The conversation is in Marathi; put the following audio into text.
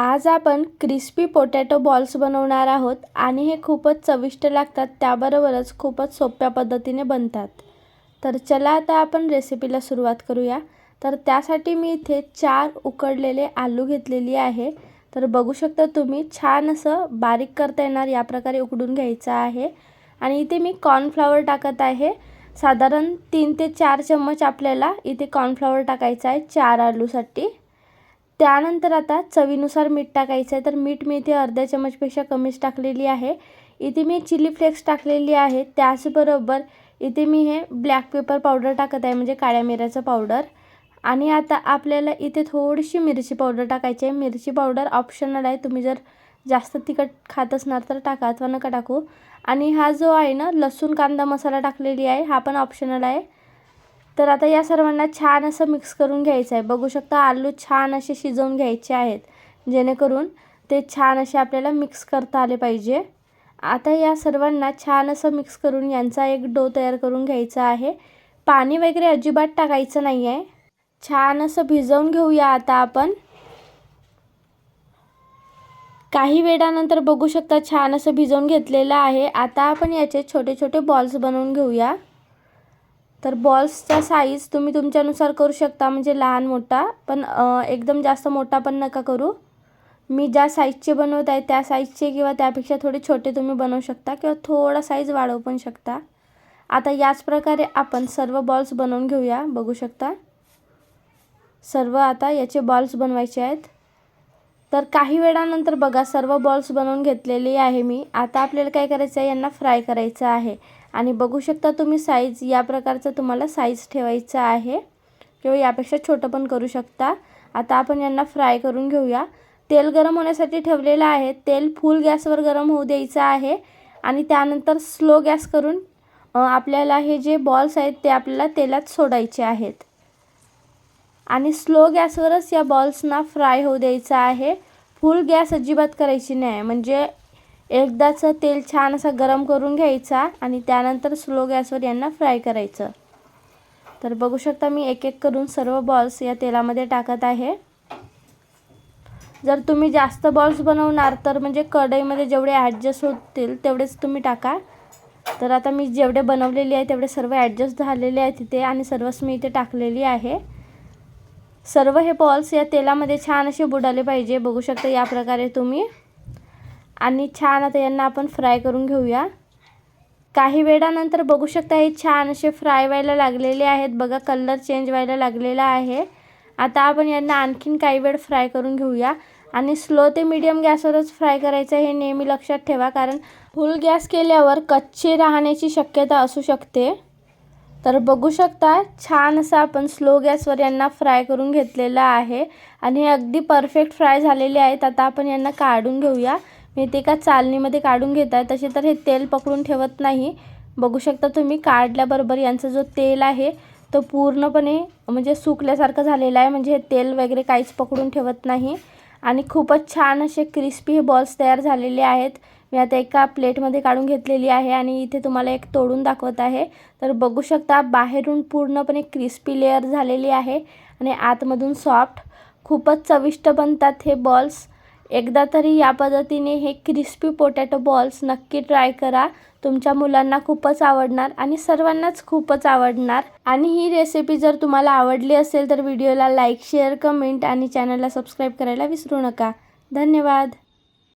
आज आपण क्रिस्पी पोटॅटो बॉल्स बनवणार आहोत आणि हे खूपच चविष्ट लागतात त्याबरोबरच खूपच सोप्या पद्धतीने बनतात. तर चला आता आपण रेसिपीला सुरुवात करूया. तर त्यासाठी मी इथे चार उकडलेले आलू घेतलेली आहे. तर बघू शकता तुम्ही छान असं बारीक करता येणार या प्रकारे उकडून घ्यायचं आहे. आणि इथे मी कॉर्नफ्लावर टाकत आहे. साधारण तीन ते चार चम्मच आपल्याला इथे कॉर्नफ्लावर टाकायचं आहे चार आलूसाठी. त्यानंतर आता चवीनुसार मीठ टाकायचं आहे. तर मीठ मी इथे अर्ध्या चमचपेक्षा कमीच टाकलेली आहे. इथे मी चिली फ्लेक्स टाकलेली आहे. त्याचबरोबर इथे मी हे ब्लॅक पेपर पावडर टाकत आहे म्हणजे काळ्या मिऱ्याचं पावडर. आणि आता आपल्याला इथे थोडीशी मिरची पावडर टाकायची आहे. मिरची पावडर ऑप्शनल आहे. तुम्ही जर जास्त तिखट खात असणार तर टाका अथवा नका टाकू. आणि हा जो आहे ना लसूण कांदा मसाला टाकलेली आहे हा पण ऑप्शनल आहे. तर आता या सर्वांना छान असं मिक्स करून घ्यायचं आहे. बघू शकता आलू छान असे शिजवून घ्यायचे आहेत. जेणेकरून ते छान असे आपल्याला मिक्स करता आले पाहिजे. आता या सर्वांना छान असं मिक्स करून यांचा एक डो तयार करून घ्यायचा आहे. पाणी वगैरे अजिबात टाकायचं नाही आहे. छान असं भिजवून घेऊया आता आपण. काही वेळानंतर बघू शकता छान असं भिजवून घेतलेलं आहे. आता आपण याचे छोटे छोटे बॉल्स बनवून घेऊया. तर बॉल्सचा साईज तुम्ही तुमच्यानुसार करू शकता म्हणजे लहान मोठा. पण एकदम जास्त मोठा पण नका करू. मी ज्या साईजचे बनवत आहे त्या साईजचे किंवा त्यापेक्षा थोडे छोटे तुम्ही बनवू शकता किंवा थोडा साईज वाढवू पण शकता. आता याच प्रकारे आपण सर्व बॉल्स बनवून घेऊया बघू शकता. सर्व आता याचे बॉल्स बनवायचे आहेत. तर काही वेळानंतर बघा सर्व बॉल्स बनवून घेतलेले आहे मी. आता आपल्याला काय करायचं आहे? यांना फ्राय करायचं आहे. आणि बघू शकता तुम्ही साईज या प्रकारचं तुम्हाला साईज ठेवायचं आहे. किंवा यापेक्षा छोटं पण करू शकता. आता आपण यांना फ्राय करून घेऊया. तेल गरम होण्यासाठी ठेवलेलं आहे. तेल फुल गॅसवर गरम होऊ द्यायचं आहे. आणि त्यानंतर स्लो गॅस करून आपल्याला हे जे बॉल्स आहेत ते आपल्याला तेलात सोडायचे आहेत. आणि स्लो गॅसवरच या बॉल्सना फ्राय होऊ द्यायचं आहे. फुल गॅस अजिबात करायची नाही. म्हणजे एकदाचं तेल छान असं गरम करून घ्यायचा आणि त्यानंतर स्लो गॅसवर यांना फ्राय करायचं. तर बघू शकता मी एक एक करून सर्व बॉल्स या तेलामध्ये टाकत आहे. जर तुम्ही जास्त बॉल्स बनवणार तर म्हणजे कढईमध्ये जेवढे ॲडजस्ट होतील तेवढेच तुम्ही टाका. तर आता मी जेवढे बनवलेले आहे तेवढे सर्व ॲडजस्ट झालेले आहेत तिथे आणि सर्वच मी इथे टाकलेली आहे. सर्व हे बॉल्स या तेलामध्ये छान असे बुडाले पाहिजे. बघू शकता या प्रकारे तुम्ही. आणि छान आता यांना आपण फ्राय करून घेऊया. काही वेळानंतर बघू शकता हे छान असे फ्राय व्हायला लागलेले आहेत. बघा कलर चेंज व्हायला लागलेला आहे. आता आपण यांना आणखीन काही वेळ फ्राय करून घेऊया. आणि स्लो ते मीडियम गॅसवरच फ्राय करायचं हे नेहमी लक्षात ठेवा कारण फुल गॅस केल्यावर कच्चे राहण्याची शक्यता असू शकते. तर बघू शकता छान असं आपण स्लो गॅसवर यांना फ्राय करून घेतलेलं आहे. आणि हे अगदी परफेक्ट फ्राय झालेले आहेत. आता आपण यांना काढून घेऊया. मी ते का चालणीमध्ये काढून घेत आहे. तसे तर हे तेल पकडून ठेवत नाही. बघू शकता तुम्ही काढल्याबरोबर यांचा जो तेल आहे तो पूर्णपणे म्हणजे सुकल्यासारखं झालेला आहे. म्हणजे हे तेल वगैरे काहीच पकडून ठेवत नाही. आणि खूपच छान असे क्रिस्पी हे बॉल्स तयार झालेले आहेत. मी आता एका प्लेटमध्ये काढून घेतलेली आहे आणि इथे तुम्हाला एक तोडून दाखवत आहे. तर बघू शकता बाहेरून पूर्णपणे क्रिस्पी लेअर झालेली आहे आणि आतमधून सॉफ्ट खूपच चविष्ट बनतात हे बॉल्स एकदा तरी या पद्धतीने हे क्रिस्पी पोटॅटो बॉल्स नक्की ट्राय करा. तुमच्या मुलांना खूपच आवडणार आणि सर्वांनाच खूपच आवडणार. आणि ही रेसिपी जर तुम्हाला आवडली असेल तर व्हिडिओला लाईक शेअर कमेंट आणि चॅनलला सबस्क्राईब करायला विसरू नका. धन्यवाद.